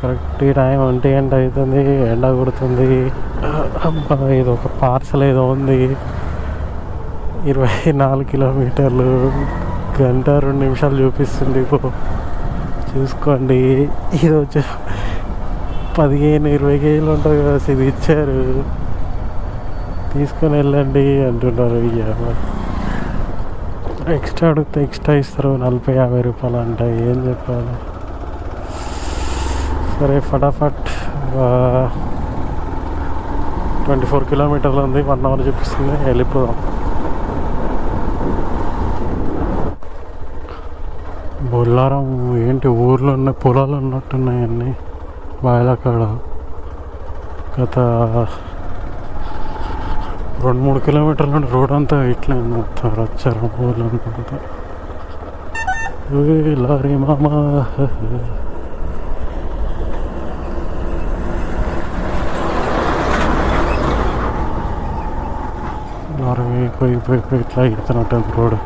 Correct time ఒంటి గంట అవుతుంది ఎండ కొడుతుంది. అబ్బా ఇది ఒక పార్సల్ ఏదో ఉంది. ఇరవై నాలుగు కిలోమీటర్లు. గంట రెండు నిమిషాలు చూపిస్తుంది ఇప్పుడు చూసుకోండి. ఇది వచ్చి పదిహేను ఇరవై కేజీలు ఉంటుంది కదా ఇది ఇచ్చారు తీసుకొని వెళ్ళండి అంటున్నారు ఇక ఎక్స్ట్రా అడిగితే ఎక్స్ట్రా ఇస్తారు నలభై యాభై రూపాయలు అంటే ఏం చెప్పాలి? సరే ఫటాఫట్ ట్వంటీ ఫోర్ కిలోమీటర్లు ఉంది వన్ అవర్ చూపిస్తుంది వెళ్ళిపోదాం. బొల్లారం ఏంటి ఊర్లో ఉన్న పొలాలు ఉన్నట్టున్నాయన్నీ అన్నీ గత రెండు మూడు కిలోమీటర్ల రోడ్ అంతా ఇట్లా మొత్తం రచ్చారు ఊళ్ళు అనుకుంటా. లారీ మామా. లారీ పోయి పోయి పోయి ఇట్లా ఇస్తున్నట్టు రోడ్.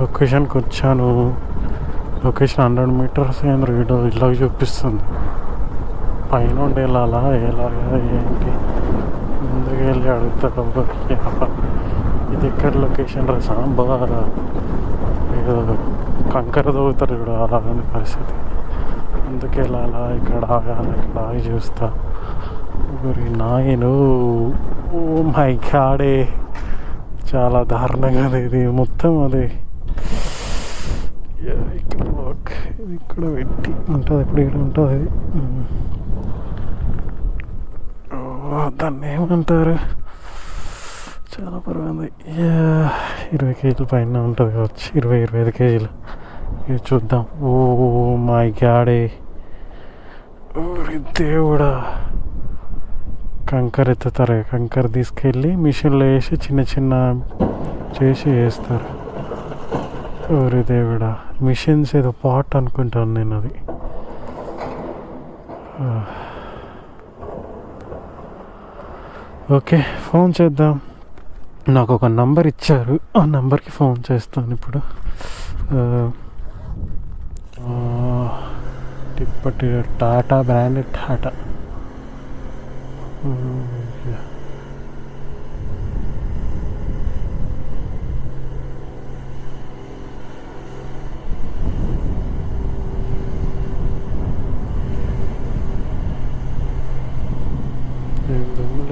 లొకేషన్కి వచ్చాను. లొకేషన్ హండ్రెడ్ మీటర్స్ ఏంద్ర వీడియో ఇలాగ చూపిస్తుంది. పైన ఉండి వెళ్ళాలా ఎలాగా ఏంటి? ముందుకు వెళ్ళి అడుగుతాడు ఇది ఎక్కడ లొకేషన్ రా సాంబా ఏదో కంకర తవ్వుతారు ఇప్పుడు అలాగని పరిస్థితి. ముందుకు వెళ్ళాలా ఇక్కడ ఆగాలి ఇక్కడ ఆగి చూస్తా. మరి నాయను ఓ మై గాడే చాలా దారుణంగా ఉంది ఇది మొత్తం అది. ఇక్కడ. ఇది ఇక్కడ పెట్టి. ఉంటుంది ఇప్పుడు ఇక్కడ ఉంటుంది? దాన్ని ఏమంటారు చాలా పర్వాలేదు. యా, ఇరవై కేజీల పైన ఉంటుంది కావచ్చు. ఇరవై ఇరవై ఐదు కేజీలు. ఇది చూద్దాం. ఓ మై గాడే. దేవుడా. కంకర ఎత్తుతారు కంకర తీసుకెళ్ళి మిషన్లో వేసి చిన్న చిన్న చేసి వేస్తారు. ఓరి దేవుడా మిషన్స్ ఏదో పాట్ అనుకుంటాను నేను అది. ఓకే ఫోన్ చేద్దాం. నాకు ఒక నంబర్ ఇచ్చారు. ఆ నంబర్కి ఫోన్ చేస్తాను ఇప్పుడు. ఇప్పటి టిప్పటి Tata brand Tata. Yeah. And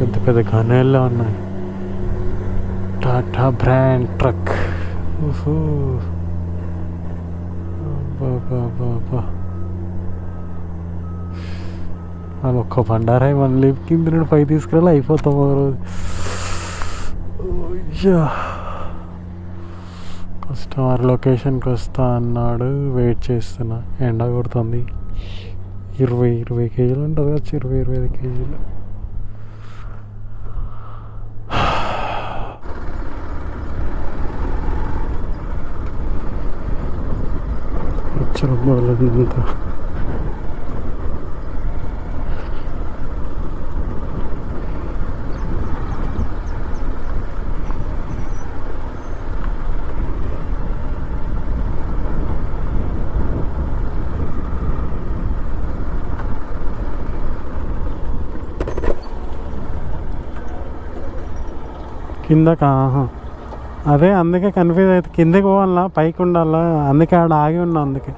పెద్ద పెద్ద గనేల్లో ఉన్నాయి. Tata brand truck. ఊహూ. వాళ్ళు ఒక్క బండారాయి మన లేపు కింద నుండి పై తీసుకురాలి అయిపోతాం ఒక రోజు. కస్టమర్ లొకేషన్కి వస్తా అన్నాడు వెయిట్ చేస్తున్నా. ఎండ కొడుతుంది. ఇరవై ఇరవై కేజీలు ఉంటుంది వచ్చి ఇరవై ఇరవై ఐదు కేజీలు. వచ్చిన కిందకా అదే అందుకే కన్ఫ్యూజ్ అయితే కిందకి పోవాలా పైకి ఉండాలా అందుకే ఆడ ఆగి ఉన్నా అందుకే.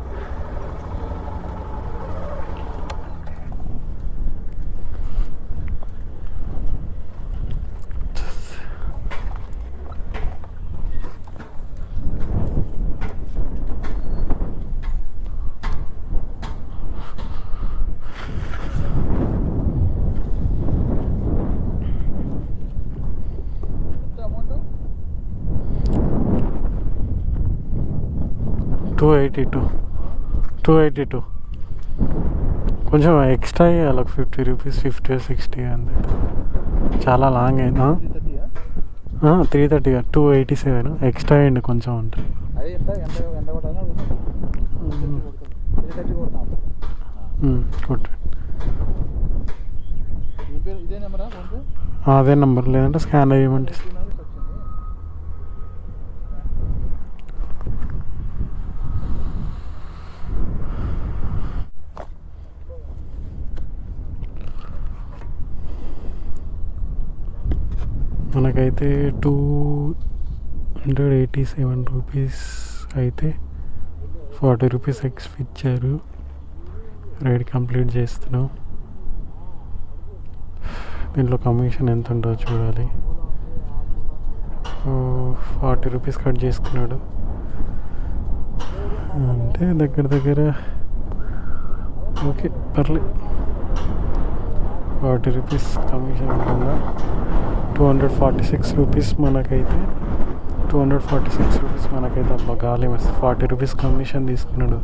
Two eighty two two eighty two కొంచెం ఎక్స్ట్రా ఇవ్వాలి ఒక ఫిఫ్టీ రూపీస్ ఫిఫ్టీ సిక్స్టీ అంతే. చాలా లాంగ్ అయినా three thirty two eighty seven extra అయ్యండి కొంచెం అంటే ఫోన్పే అదే నెంబర్ లేదంటే స్కాన్ అయ్యమంటే మనకైతే two hundred eighty seven rupees అయితే ఫార్టీ రూపీస్ ఎక్స్ట్రా ఇచ్చారు. రైడ్ కంప్లీట్ చేస్తున్నాం. దీంట్లో కమిషన్ ఎంత ఉంటుందో చూడాలి. ఫార్టీ రూపీస్ కట్ చేసుకున్నాడు. అంటే దగ్గర దగ్గర ఓకే పర్లేదు ఫార్టీ రూపీస్ కమిషన్ ఉంటుందా? Two hundred forty six rupees మనకైతే two hundred forty six rupees మనకైతే అబ్బా గాలి మస్తు. ఫార్టీ రూపీస్ కమిషన్ తీసుకున్నాడు.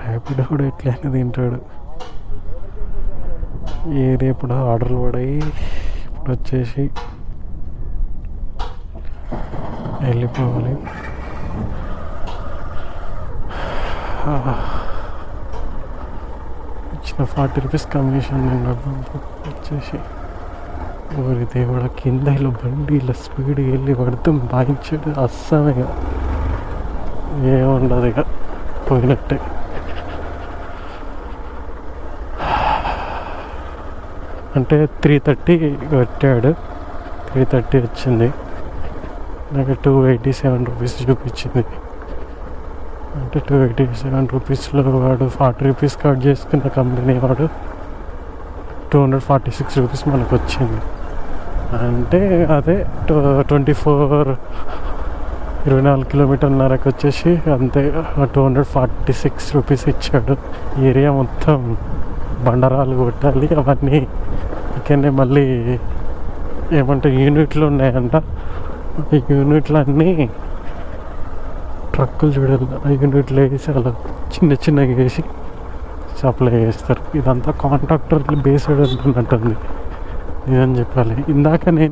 ర్యాపిడ్ కూడా ఎట్లయినా తింటాడు. ఏది ఇప్పుడు ఆర్డర్లు పడాయి ఇప్పుడు వచ్చేసి వెళ్ళిపోవాలి. ఇచ్చిన ఫార్టీ రూపీస్ కమిషన్ వచ్చేసి ఓరి దేవుడు కింద ఇలా బండి ఇలా స్పీడ్ వెళ్ళి పడుతూ బాయించాడు అస్సమే ఏముండదు ఇక పోయినట్టే. అంటే త్రీ థర్టీ కట్టాడు. త్రీ థర్టీ వచ్చింది. నాకు టూ ఎయిటీ సెవెన్ రూపీస్ చూపించింది. అంటే టూ ఎయిటీ సెవెన్ రూపీస్లో వాడు ఫార్టీ రూపీస్ కట్ చేసుకున్న కంపెనీ వాడు two hundred forty six rupees మనకు వచ్చింది అంటే అదే ట్వంటీ ఫోర్ ఇరవై నాలుగు కిలోమీటర్న్నరకు వచ్చేసి అంతే two hundred forty six rupees ఇచ్చాడు. ఏరియా మొత్తం బండరాలు కొట్టాలి అవన్నీ ఇక్కడనే మళ్ళీ ఏమంటే యూనిట్లు ఉన్నాయంట. ఈ యూనిట్లు అన్నీ ట్రక్కులు చూడాలి యూనిట్లు వేసి అలా చిన్న చిన్నగా వేసి సప్లై చేస్తారు. ఇదంతా కాంట్రాక్టర్ బేస్డ్ ఉంటున్నట్టుంది. ఇదని చెప్పాలి? ఇందాక నేను